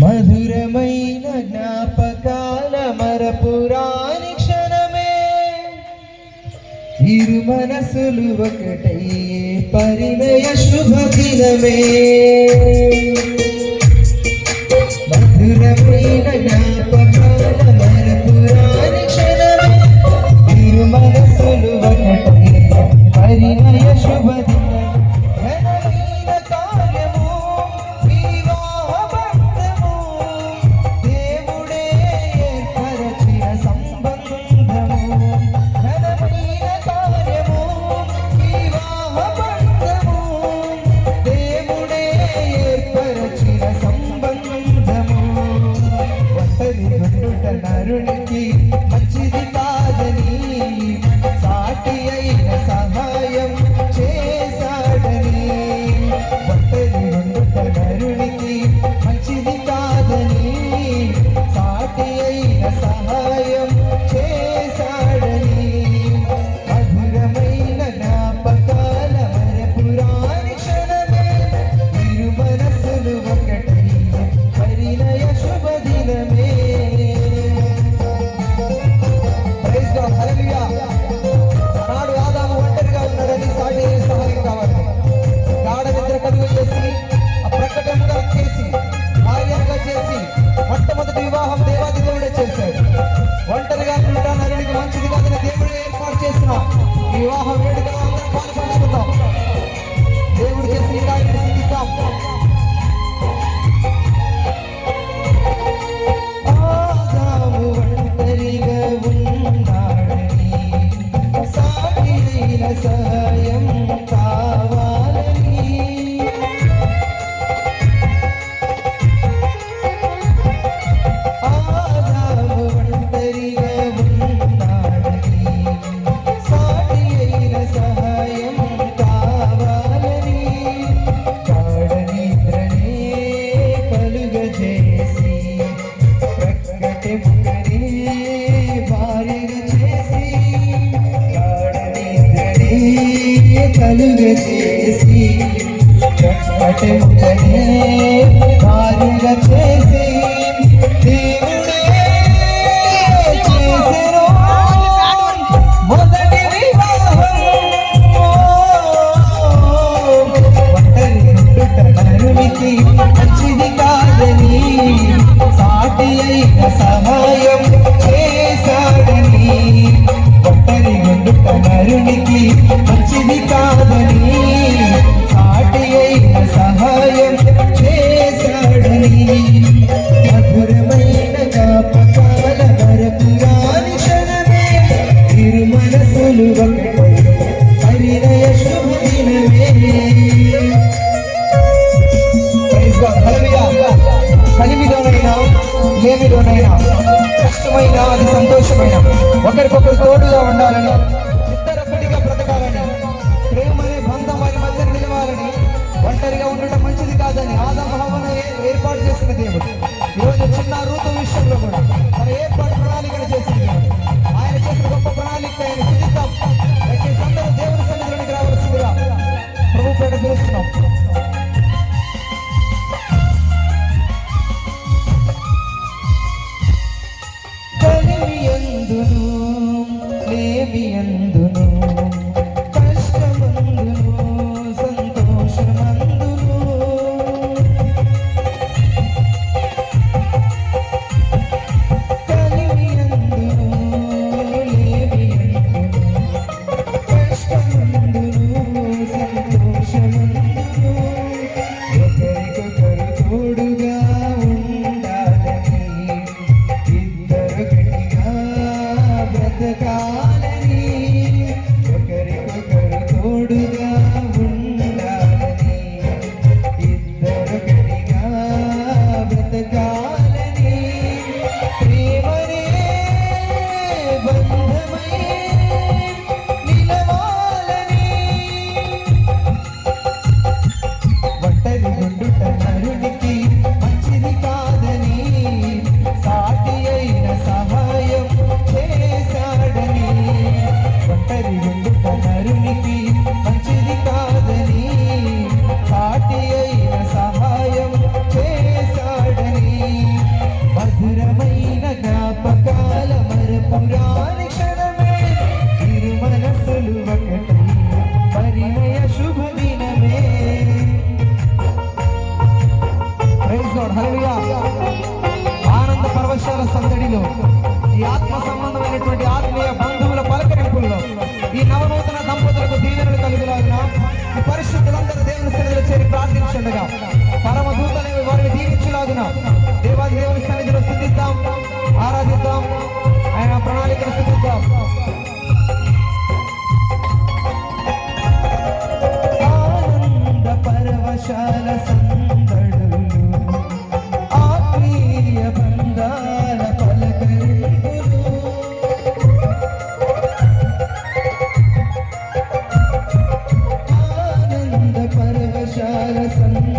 మధురమైన జ్ఞాపకాల మరపురాని క్షణమే ఇరు మనసులు ఒకటయ్యే పరిణయ శుభదినమే మధురమైన జ్ఞాప కలుగ చేసి చక్కటెంపనే కారుగ చేసి దేవుడే చేసెను మొదటి నరునికి మంచిది కాదని సాటి సహాయం చేశాడని ఒంటరి ఉండుట నరునికి కలిమిలోనైనా లేమిలోనైనా కష్టమైన అది సంతోషమైన ఒకరికొకరు తోడుగా ఉండాలని ఉండగా పరమదూతని వారిని దీవించులాగున దేవాది దేవుని సన్నిధిలో స్థుతిద్దాం ఆరాధిద్దాం ఆయన ప్రణాళికను స్థుతిద్దాం. ఆనంద పరవశాల ಸಂತ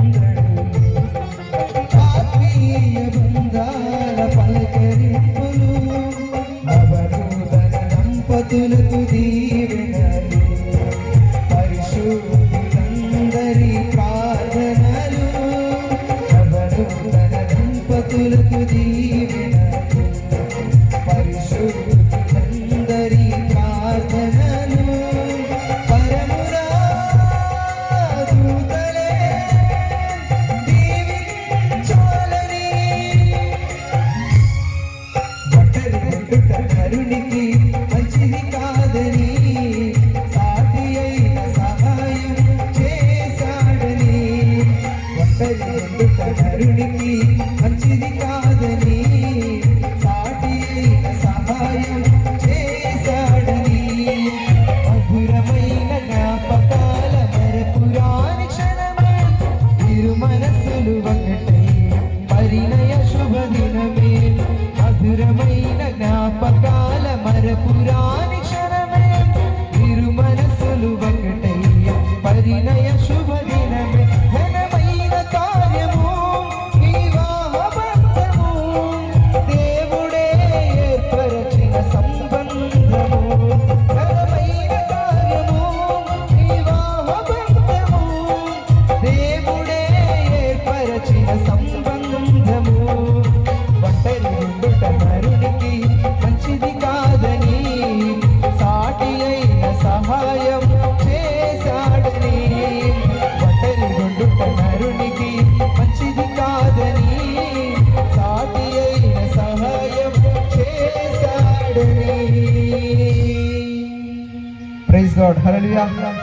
Medine'ye şu bu God. Hallelujah.